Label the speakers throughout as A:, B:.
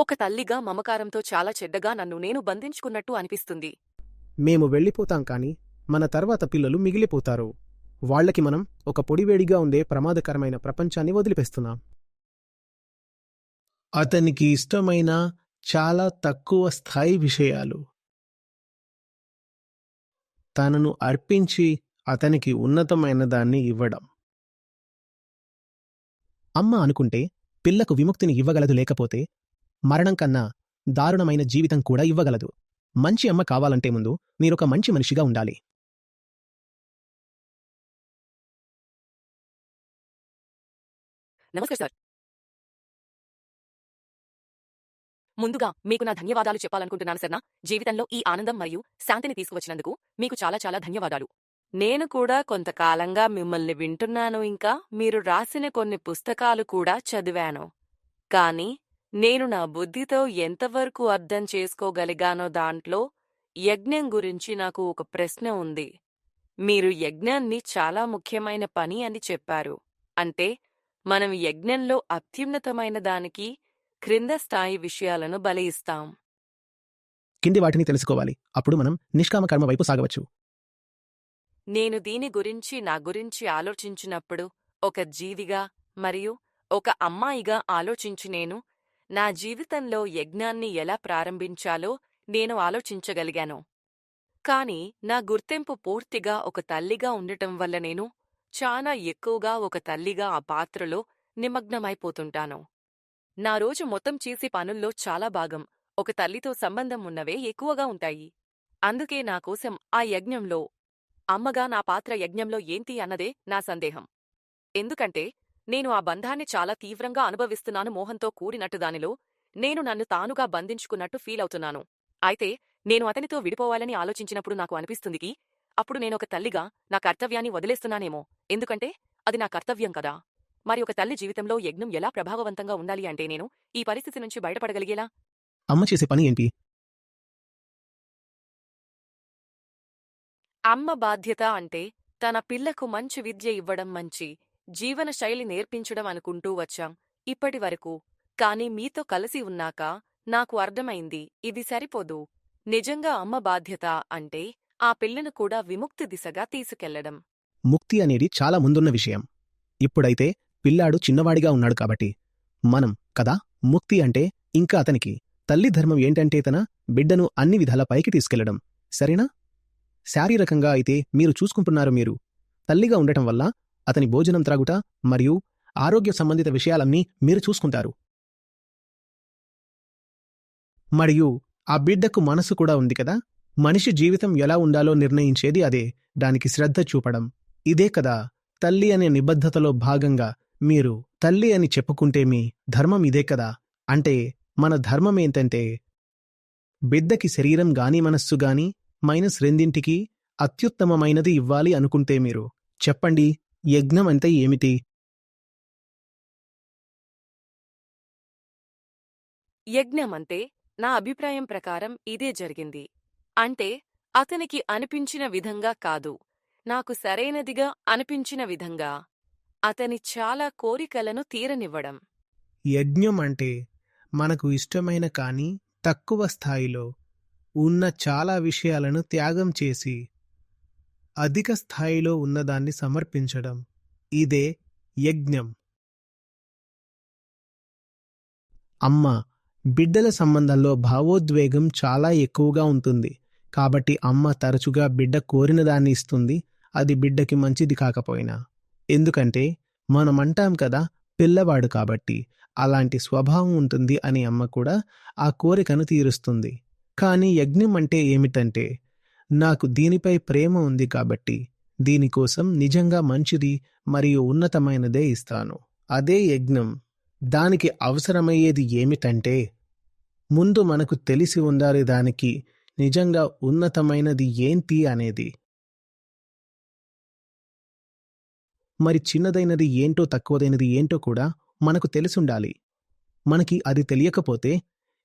A: ఒక తల్లిగా మమకారంతో చాలా చెడ్డగా నన్ను నేను బంధించుకున్నట్టు అనిపిస్తుంది.
B: మేము వెళ్ళిపోతాం కాని మన తర్వాత పిల్లలు మిగిలిపోతారు. వాళ్ళకి మనం ఒక పొడివేడిగా ఉండే ప్రమాదకరమైన ప్రపంచాన్ని వదిలిపేస్తున్నాం. అతనికి ఇష్టమైన చాలా తక్కువ స్థాయి విషయాలు. తనను అర్పించి అతనికి ఉన్నతమైన దాన్ని ఇవ్వడం. అమ్మ అనుకుంటే పిల్లకు విముక్తిని ఇవ్వగలదు లేకపోతే మరణం కన్నా దారుణమైన జీవితం కూడా ఇవ్వగలదు. మంచి అమ్మ కావాలంటే ముందు మీరొక మంచి మనిషిగా ఉండాలి.
A: నమస్తే సార్. ముందుగా మీకు నా ధన్యవాదాలు చెప్పాలనుకుంటున్నాను సర్నా. జీవితంలో ఈ ఆనందం మరియు శాంతిని తీసుకువచ్చినందుకు మీకు చాలా చాలా ధన్యవాదాలు. నేను కూడా కొంతకాలంగా మిమ్మల్ని వింటున్నాను ఇంకా మీరు రాసిన కొన్ని పుస్తకాలు కూడా చదివాను. కాని నేను నా బుద్ధితో ఎంతవరకు అర్థం చేసుకోగలిగానో దాంట్లో యజ్ఞం గురించి నాకు ఒక ప్రశ్న ఉంది. మీరు యజ్ఞాన్ని చాలా ముఖ్యమైన పని అని చెప్పారు. అంటే మనం యజ్ఞంలో అత్యున్నతమైన దానికి క్రింద స్థాయి విషయాలను బలి ఇస్తాం
B: కింది వాటిని తెలుసుకోవాలి. అప్పుడు మనం నిష్కామ కర్మ వైపు సాగవచ్చు.
A: నేను దీని గురించి నా గురించి ఆలోచించినప్పుడు ఒక జీవిగా మరియు ఒక అమ్మాయిగా ఆలోచించి నేను నా జీవితంలో యజ్ఞాన్ని ఎలా ప్రారంభించాలో నేను ఆలోచించగలిగాను. కాని నా గుర్తింపు పూర్తిగా ఒక తల్లిగా ఉండటం వల్ల నేను చాలా ఎక్కువగా ఒక తల్లిగా ఆ పాత్రలో నిమగ్నమైపోతుంటాను. నా రోజు మొత్తం చేసే పనుల్లో చాలా భాగం ఒక తల్లితో సంబంధం ఉన్నవే ఎక్కువగా ఉంటాయి. అందుకే నా కోసం ఆ యజ్ఞంలో అమ్మగా నా పాత్ర యజ్ఞంలో ఏంటి అన్నదే నా సందేహం. ఎందుకంటే నేను ఆ బంధాన్ని చాలా తీవ్రంగా అనుభవిస్తున్నాను మోహంతో కూడినట్టు దానిలో నేను నన్ను తానుగా బంధించుకున్నట్టు ఫీలవుతున్నాను అయితే నేను అతనితో విడిపోవాలని ఆలోచించినప్పుడు నాకు అనిపిస్తుందికి అప్పుడు నేనొక తల్లిగా నా కర్తవ్యాన్ని వదిలేస్తున్నానేమో. ఎందుకంటే అది నా కర్తవ్యం కదా. మరి ఒక తల్లి జీవితంలో యజ్ఞం ఎలా ప్రభావవంతంగా ఉండాలి అంటే నేను ఈ పరిస్థితి నుంచి బయటపడగలిగేలా?
B: అమ్మ చేసే పని ఏంటి?
A: అమ్మ బాధ్యత అంటే తన పిల్లకు మంచి విద్య ఇవ్వడం మంచి. జీవన శైలి నేర్పించడం అనుకుంటూ వచ్చాం. ఇప్పటి వరకు కాని మీతో కలిసి ఉన్నాక నాకు అర్థమైంది ఇది సరిపోదు. నిజంగా అమ్మ బాధ్యత అంటే ఆ పిల్లను కూడా విముక్తి దిశగా తీసుకెళ్ళడం.
B: ముక్తి అనేది చాలా ముందున్న విషయం. ఇప్పుడైతే పిల్లాడు చిన్నవాడిగా ఉన్నాడు కాబట్టి. మనం కదా? ముక్తి అంటే ఇంకా అతనికి. తల్లి ధర్మం ఏంటంటే తన బిడ్డను అన్ని విధాల పైకి తీసుకెళ్ళడం. సరేనా? శారీరకంగా అయితే మీరు చూసుకుంటున్నారు మీరు. తల్లిగా ఉండటం వల్ల అతని భోజనం త్రాగుట మరియు ఆరోగ్య సంబంధిత విషయాలన్నీ మీరు చూసుకుంటారు. మరియు ఆ బిడ్డకు మనసు కూడా ఉంది కదా? మనిషి జీవితం ఎలా ఉండాలో నిర్ణయించేది అదే. దానికి శ్రద్ధ చూపడం. ఇదే కదా. తల్లి అనే నిబద్ధతలో భాగంగా మీరు తల్లి అని చెప్పుకుంటే మీ ధర్మం ఇదే కదా? అంటే మన ధర్మం ఏంటంటే బిడ్డకి శరీరం గాని మనస్సు గాని మైనస్ రెండింటికి అత్యుత్తమమైనది ఇవ్వాలి అనుకుంటే మీరు. చెప్పండి యజ్ఞం అంటే ఏమిటి?
A: యజ్ఞమంటే నా అభిప్రాయం ప్రకారం ఇదే జరిగింది. అంటే అతనికి అనిపించిన విధంగా కాదు. నాకు సరైనదిగా అనిపించిన విధంగా. అతని చాలా కోరికలను తీరనివ్వడం.
B: యజ్ఞం అంటే మనకు ఇష్టమైన కానీ తక్కువ స్థాయిలో ఉన్న చాలా విషయాలను త్యాగం చేసి అధిక స్థాయిలో ఉన్నదాన్ని సమర్పించడం. ఇదే యజ్ఞం. అమ్మ బిడ్డల సంబంధంలో భావోద్వేగం చాలా ఎక్కువగా ఉంటుంది. కాబట్టి అమ్మ తరచుగా బిడ్డ కోరిన దాన్ని ఇస్తుంది. అది బిడ్డకి మంచిది కాకపోయినా. ఎందుకంటే మనం అంటాం కదా పిల్లవాడు కాబట్టి అలాంటి స్వభావం ఉంటుంది అని అమ్మ కూడా ఆ కోరికను తీరుస్తుంది. కానీ యజ్ఞం అంటే ఏమిటంటే నాకు దీనిపై ప్రేమ ఉంది కాబట్టి దీనికోసం నిజంగా మంచిది మరియు ఉన్నతమైనదే ఇస్తాను. అదే యజ్ఞం. దానికి అవసరమయ్యేది ఏమిటంటే ముందు మనకు తెలిసి ఉండాలి దానికి నిజంగా ఉన్నతమైనది ఏంటి అనేది. మరి చిన్నదైనది ఏంటో తక్కువదైనది ఏంటో కూడా మనకు తెలిసుండాలి మనకి అది తెలియకపోతే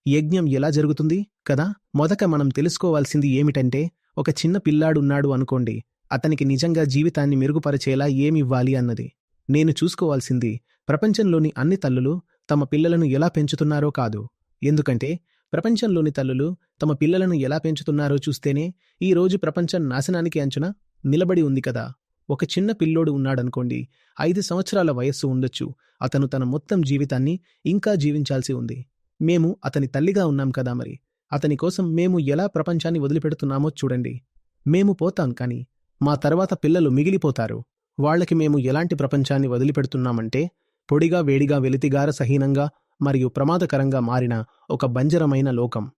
B: యజ్ఞం ఎలా జరుగుతుంది కదా? మొదట మనం తెలుసుకోవాల్సింది ఏమిటంటే ఒక చిన్న పిల్లాడున్నాడు అనుకోండి అతనికి నిజంగా జీవితాన్ని మెరుగుపరిచేలా ఏమివ్వాలి అన్నది. నేను చూసుకోవాల్సింది ప్రపంచంలోని అన్ని తల్లులు తమ పిల్లలను ఎలా పెంచుతున్నారో కాదు. ఎందుకంటే ప్రపంచంలోని తల్లులు తమ పిల్లలను ఎలా పెంచుతున్నారో చూస్తేనే ఈ రోజు ప్రపంచం నాశనానికి అంచున నిలబడి ఉంది కదా. ఒక చిన్న పిల్లోడు ఉన్నాడనుకోండి ఐదు సంవత్సరాల వయస్సు ఉండొచ్చు. అతను తన మొత్తం జీవితాన్ని ఇంకా జీవించాల్సి ఉంది. మేము అతని తల్లిగా ఉన్నాం కదా మరి. అతని కోసం మేము ఎలా ప్రపంచాన్ని వదిలిపెడుతున్నామో చూడండి. మేము పోతాం కాని మా తర్వాత పిల్లలు మిగిలిపోతారు. వాళ్ళకి మేము ఎలాంటి ప్రపంచాన్ని వదిలిపెడుతున్నామంటే పొడిగా వేడిగా వెలితిగార సహీనంగా మరియు ప్రమాదకరంగా మారిన ఒక బంజరమైన లోకం.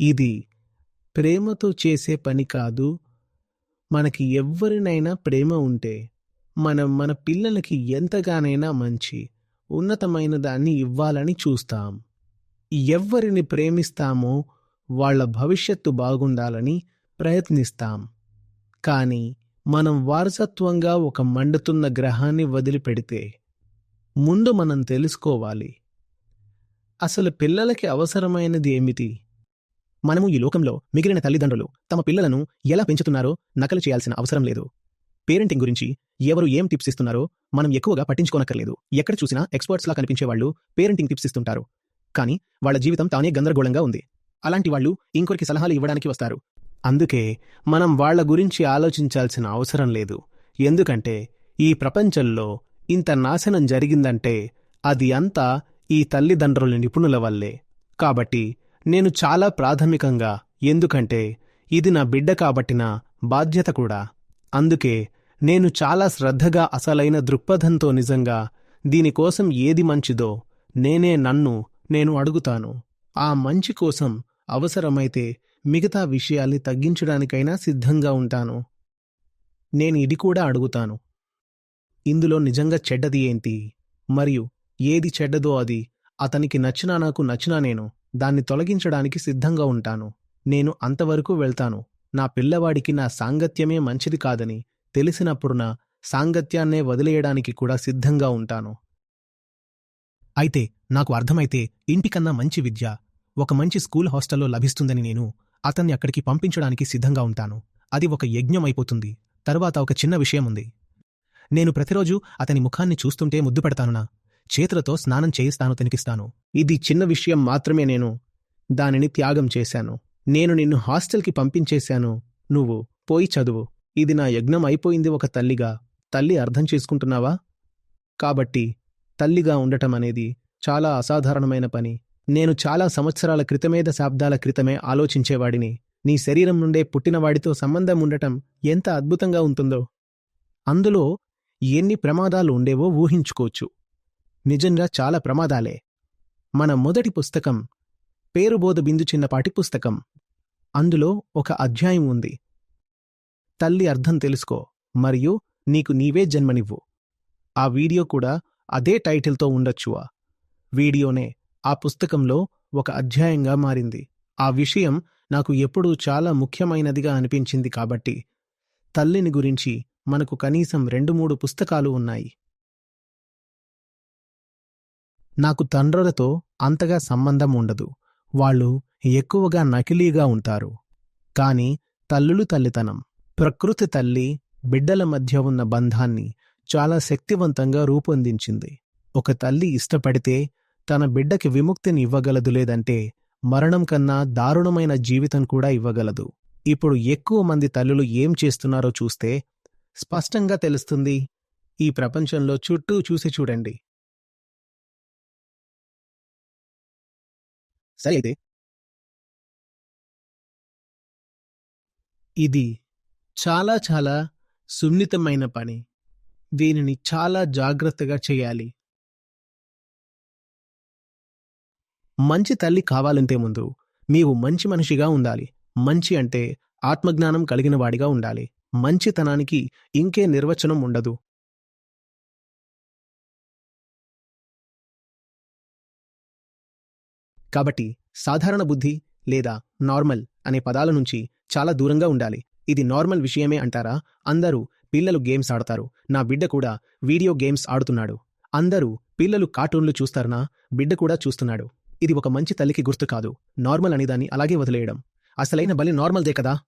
B: ఇది ప్రేమతో చేసే పని కాదు. మనకి ఎవ్వరినైనా ప్రేమ ఉంటే మనం మన పిల్లలకి ఎంతగానైనా మంచి ఉన్నతమైన దాన్ని ఇవ్వాలని చూస్తాం. ఎవ్వరిని ప్రేమిస్తామో వాళ్ళ భవిష్యత్తు బాగుండాలని ప్రయత్నిస్తాం. కానీ మనం వారసత్వంగా ఒక మండుతున్న గ్రహాన్ని వదిలిపెడితే ముందు మనం తెలుసుకోవాలి. అసలు పిల్లలకి అవసరమైనది ఏమిటి? మనము ఈ లోకంలో మిగిలిన తల్లిదండ్రులు తమ పిల్లలను ఎలా పెంచుతున్నారో నకలు చేయాల్సిన అవసరం లేదు. పేరెంటింగ్ గురించి ఎవరు ఏం టిప్స్ ఇస్తున్నారో మనం ఎక్కువగా పట్టించుకోనక్కర్లేదు. ఎక్కడ చూసినా ఎక్స్పర్ట్స్లా కనిపించే వాళ్ళు పేరెంటింగ్ టిప్స్ ఇస్తుంటారు. కానీ వాళ్ళ జీవితం తానే గందరగోళంగా ఉంది. అలాంటి వాళ్ళు ఇంకొకరికి సలహాలు ఇవ్వడానికి వస్తారు. అందుకే మనం వాళ్ళ గురించి ఆలోచించాల్సిన అవసరం లేదు. ఎందుకంటే ఈ ప్రపంచంలో ఇంత నాశనం జరిగిందంటే అది అంతా ఈ తల్లిదండ్రుల నిపుణుల వల్లే. కాబట్టి నేను చాలా ప్రాథమికంగా ఎందుకంటే ఇది నా బిడ్డ కాబట్టిన బాధ్యత కూడా. అందుకే నేను చాలా శ్రద్ధగా అసలైన దృక్పథంతో నిజంగా దీనికోసం ఏది మంచిదో నేనే నన్ను నేను అడుగుతాను. ఆ మంచి కోసం అవసరమైతే మిగతా విషయాల్ని తగ్గించడానికైనా సిద్ధంగా ఉంటాను. నేను ఇది కూడా అడుగుతాను. ఇందులో నిజంగా చెడ్డది ఏంటి? మరియు ఏది చెడ్డదో అది అతనికి నచ్చినా నాకు నచ్చినా నేను దాన్ని తొలగించడానికి సిద్ధంగా ఉంటాను. నేను అంతవరకు వెళ్తాను. నా పిల్లవాడికి నా సాంగత్యమే మంచిది కాదని తెలిసినప్పుడు నా సాంగత్యాన్నే వదిలేయడానికి కూడా సిద్ధంగా ఉంటాను. అయితే నాకు అర్థమైతే ఇంటికన్నా మంచి విద్య ఒక మంచి స్కూల్ హాస్టల్లో లభిస్తుందని నేను అతన్ని అక్కడికి పంపించడానికి సిద్ధంగా ఉంటాను. అది ఒక యజ్ఞం అయిపోతుంది. తరువాత ఒక చిన్న విషయం ఉంది. నేను ప్రతిరోజు అతని ముఖాన్ని చూస్తుంటే ముద్దు పెడతానునా? చేతులతో స్నానం చేయిస్తాను తినికిస్తాను ఇది చిన్న విషయం మాత్రమే నేను దానిని త్యాగం చేశాను. నేను నిన్ను హాస్టల్కి పంపించేశాను. నువ్వు పోయి చదువు. ఇది నా యజ్ఞం అయిపోయింది ఒక తల్లిగా. తల్లి అర్థం చేసుకుంటున్నావా? కాబట్టి తల్లిగా ఉండటం అనేది చాలా అసాధారణమైన పని. నేను చాలా సంవత్సరాల క్రితమే దశాబ్దాల క్రితమే ఆలోచించేవాడిని. నీ శరీరం నుండే పుట్టినవాడితో సంబంధం ఉండటం ఎంత అద్భుతంగా ఉంటుందో. అందులో ఎన్ని ప్రమాదాలు ఉండేవో ఊహించుకోవచ్చు. నిజంగా చాలా ప్రమాదాలే. మన మొదటి పుస్తకం పేరుబోధ బిందు చిన్నపాటి పుస్తకం. అందులో ఒక అధ్యాయం ఉంది. తల్లి అర్థం తెలుసుకో మరియు నీకు నీవే జన్మనివ్వు. ఆ వీడియో కూడా అదే టైటిల్తో ఉండొచ్చువా వీడియోనే ఆ పుస్తకంలో ఒక అధ్యాయంగా మారింది. ఆ విషయం నాకు ఎప్పుడూ చాలా ముఖ్యమైనదిగా అనిపించింది కాబట్టి తల్లిని గురించి మనకు కనీసం రెండు మూడు పుస్తకాలు ఉన్నాయి. నాకు తండ్రులతో అంతగా సంబంధం ఉండదు. వాళ్ళు ఎక్కువగా నకిలీగా ఉంటారు. కాని తల్లులు తల్లితనం. ప్రకృతి తల్లి బిడ్డల మధ్య ఉన్న బంధాన్ని చాలా శక్తివంతంగా రూపొందించింది. ఒక తల్లి ఇష్టపడితే తన బిడ్డకి విముక్తిని ఇవ్వగలదు లేదంటే మరణం కన్నా దారుణమైన జీవితం కూడా ఇవ్వగలదు. ఇప్పుడు ఎక్కువ మంది తల్లులు ఏం చేస్తున్నారో చూస్తే స్పష్టంగా తెలుస్తుంది ఈ ప్రపంచంలో చుట్టూ చూసి చూడండి. సరే అయితే. ఇది చాలా చాలా సున్నితమైన పని. దీనిని చాలా జాగ్రత్తగా చేయాలి. మంచి తల్లి కావాలంటే ముందు నీవు మంచి మనిషిగా ఉండాలి. మంచి అంటే ఆత్మజ్ఞానం కలిగిన వాడిగా ఉండాలి. మంచితనానికి ఇంకే నిర్వచనం ఉండదు. కాబట్టి సాధారణ బుద్ధి లేదా నార్మల్ అనే పదాల నుంచి చాలా దూరంగా ఉండాలి. ఇది నార్మల్ విషయమే అంటారా? అందరూ పిల్లలు గేమ్స్ ఆడతారు. నా బిడ్డ కూడా వీడియో గేమ్స్ ఆడుతున్నాడు. అందరూ పిల్లలు కార్టూన్లు చూస్తారనా? బిడ్డ కూడా చూస్తున్నాడు. ఇది ఒక మంచి తల్లికి గుర్తు కాదు. నార్మల్ అనేదాన్ని అలాగే వదిలేయడం. అసలైన బలి నార్మల్దే కదా?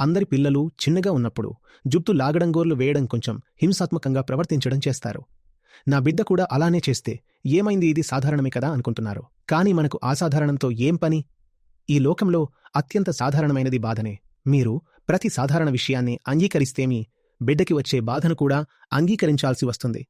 B: అందరి పిల్లలు చిన్నగా ఉన్నప్పుడు జుట్టు లాగడంగోర్లు వేయడం కొంచెం హింసాత్మకంగా ప్రవర్తించడం చేస్తారు. నా బిడ్డ కూడా అలానే చేస్తే ఏమైంది? ఇది సాధారణమే కదా అనుకుంటున్నారు. కాని మనకు అసాధారణంతో ఏం పని? ఈ లోకంలో అత్యంత సాధారణమైనది బాధనే. మీరు ప్రతి సాధారణ విషయాన్ని అంగీకరిస్తేమి బిడ్డకి వచ్చే బాధను కూడా అంగీకరించాల్సి వస్తుంది.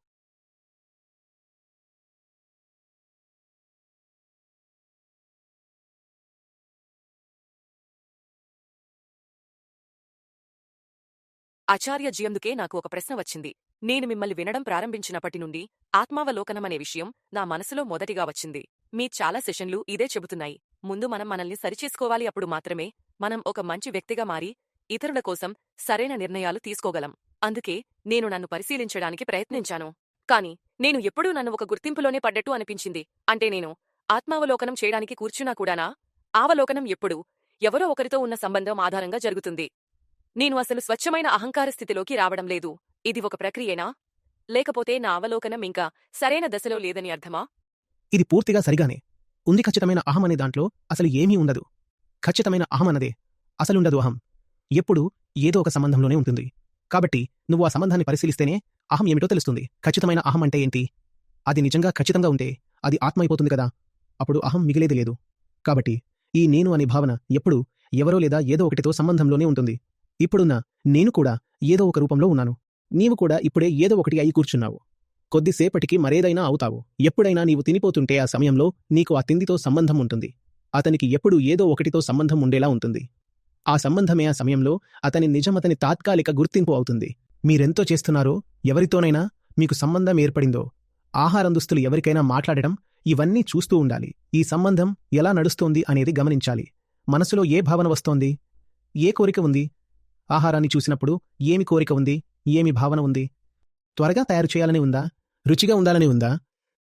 A: ఆచార్య జియందుకే నాకు ఒక ప్రశ్న వచ్చింది. నేను మిమ్మల్ని వినడం ప్రారంభించినప్పటి నుండి ఆత్మావలోకనమనే విషయం నా మనసులో మొదటిగా వచ్చింది. మీ చాలా సెషన్లు ఇదే చెబుతున్నాయి. ముందు మనం మనల్ని సరిచేసుకోవాలి అప్పుడు మాత్రమే మనం ఒక మంచి వ్యక్తిగా మారి ఇతరుల కోసం సరైన నిర్ణయాలు తీసుకోగలం. అందుకే నేను నన్ను పరిశీలించడానికి ప్రయత్నించాను. కాని నేను ఎప్పుడూ నన్ను ఒక గుర్తింపులోనే పడ్డట్టు అనిపించింది. అంటే నేను ఆత్మావలోకనం చేయడానికి కూర్చున్నా కూడానా? ఆవలోకనం ఎప్పుడు? ఎవరో ఒకరితో ఉన్న సంబంధం ఆధారంగా జరుగుతుంది. నేను అసలు స్వచ్ఛమైన అహంకార స్థితిలోకి రావడం లేదు. ఇది ఒక ప్రక్రియేనా? లేకపోతే నా అవలోకనం ఇంకా సరైన దశలో లేదని అర్థమా?
B: ఇది పూర్తిగా సరిగానే. ఉంది ఖచ్చితమైన అహం అనే దాంట్లో అసలు ఏమీ ఉండదు. ఖచ్చితమైన అహం అన్నదే. అసలుండదు అహం. ఎప్పుడూ ఏదో ఒక సంబంధంలోనే ఉంటుంది. కాబట్టి నువ్వు ఆ సంబంధాన్ని పరిశీలిస్తేనే అహం ఏమిటో తెలుస్తుంది. ఖచ్చితమైన అహం అంటే ఏంటి? అది నిజంగా ఖచ్చితంగా ఉంటే అది ఆత్మ అయిపోతుంది కదా. అప్పుడు అహం మిగిలేది లేదు. కాబట్టి ఈ నేను అనే భావన ఎప్పుడు ఎవరో లేదా ఏదో ఒకటితో సంబంధంలోనే ఉంటుంది. ఇప్పుడున్న నేను కూడా ఏదో ఒక రూపంలో ఉన్నాను. నీవు కూడా ఇప్పుడే ఏదో ఒకటి అయి కూర్చున్నావు. కొద్దిసేపటికి మరేదైనా అవుతావు. ఎప్పుడైనా నీవు తినిపోతుంటే ఆ సమయంలో నీకు ఆ తిండితో సంబంధం ఉంటుంది. అతనికి ఎప్పుడూ ఏదో ఒకటితో సంబంధం ఉండేలా ఉంటుంది. ఆ సంబంధమే ఆ సమయంలో అతని నిజమతని తాత్కాలిక గుర్తింపు అవుతుంది. మీరెంతో చేస్తున్నారో ఎవరితోనైనా మీకు సంబంధం ఏర్పడిందో ఆహారం దుస్తులు ఎవరికైనా మాట్లాడడం ఇవన్నీ చూస్తూ ఉండాలి. ఈ సంబంధం ఎలా నడుస్తోంది అనేది గమనించాలి. మనసులో ఏ భావన వస్తోంది? ఏ కోరిక ఉంది? ఆహారాన్ని చూసినప్పుడు ఏమి కోరిక ఉంది? ఏమి భావన ఉంది? త్వరగా తయారు చేయాలని ఉందా? రుచిగా ఉండాలని ఉందా?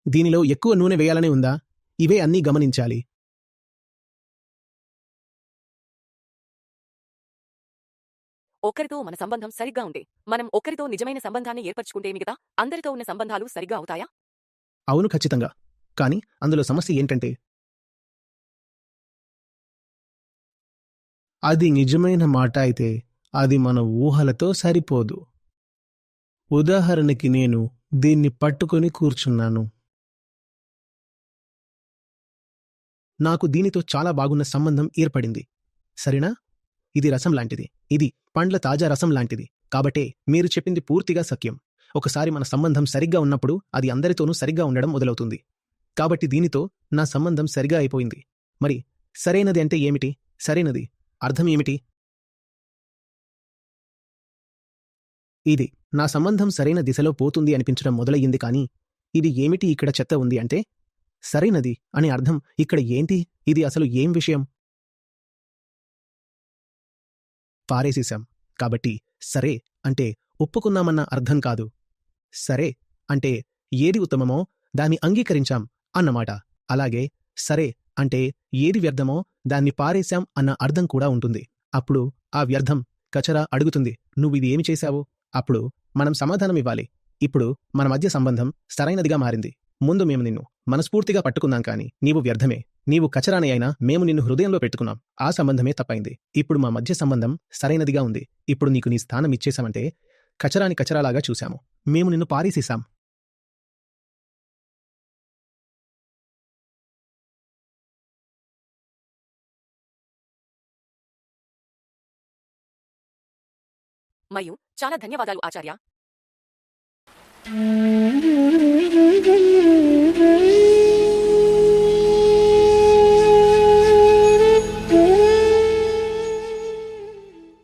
B: దీనిలో ఎక్కువ నూనె వేయాలని ఉందా? ఇవే అన్నీ గమనించాలి.
A: ఒకరితో మన సంబంధం సరిగ్గా ఉంటే మనం ఒకరితో నిజమైన సంబంధాన్ని ఏర్పరచుకుంటే మిగతా అందరితో ఉన్న సంబంధాలు సరిగ్గా అవుతాయా?
B: అవును ఖచ్చితంగా. కానీ అందులో సమస్య ఏంటంటే అది నిజమైన మాట అయితే అది మన ఊహలతో సరిపోదు. ఉదాహరణకి నేను దీన్ని పట్టుకొని కూర్చున్నాను. నాకు దీనితో చాలా బాగున్న సంబంధం ఏర్పడింది. సరేనా? ఇది రసం లాంటిది. ఇది పండ్ల తాజా రసం లాంటిది. కాబట్టే మీరు చెప్పింది పూర్తిగా సత్యం. ఒకసారి మన సంబంధం సరిగ్గా ఉన్నప్పుడు అది అందరితోనూ సరిగ్గా ఉండడం మొదలవుతుంది. కాబట్టి దీనితో నా సంబంధం సరిగా అయిపోయింది. మరి సరైనది అంటే ఏమిటి? సరైనది. అర్థం ఏమిటి? ఇది నా సంబంధం సరైన దిశలో పోతుంది అనిపించడం మొదలయ్యింది కానీ ఇది ఏమిటి ఇక్కడ చెత్త ఉంది అంటే సరైనది అనే అర్థం ఇక్కడ ఏంటి ఇది అసలు ఏం విషయం? పారేసేశాం. కాబట్టి సరే అంటే ఒప్పుకున్నామన్న అర్థం కాదు. సరే అంటే ఏది ఉత్తమమో దాన్ని అంగీకరించాం అన్నమాట. అలాగే సరే అంటే ఏది వ్యర్థమో దాన్ని పారేశాం అన్న అర్థం కూడా ఉంటుంది. అప్పుడు ఆ వ్యర్థం కచరా అడుగుతుంది. నువ్విది ఏమి చేశావు? అప్పుడు మనం సమాధానం ఇవ్వాలి. ఇప్పుడు మన మధ్య సంబంధం సరైనదిగా మారింది. ముందు మేము నిన్ను మనస్ఫూర్తిగా పట్టుకున్నాం కానీ నీవు వ్యర్థమే. నీవు కచరాని అయినా మేము నిన్ను హృదయంలో పెట్టుకున్నాం. ఆ సంబంధమే తప్పైంది. ఇప్పుడు మా మధ్య సంబంధం సరైనదిగా ఉంది. ఇప్పుడు నీకు నీ స్థానం ఇచ్చేశామంటే కచరాని కచరాలాగా చూశాము. మేము నిన్ను పారేసేశాం.
A: మరియు చాలా ధన్యవాదాలు ఆచార్య.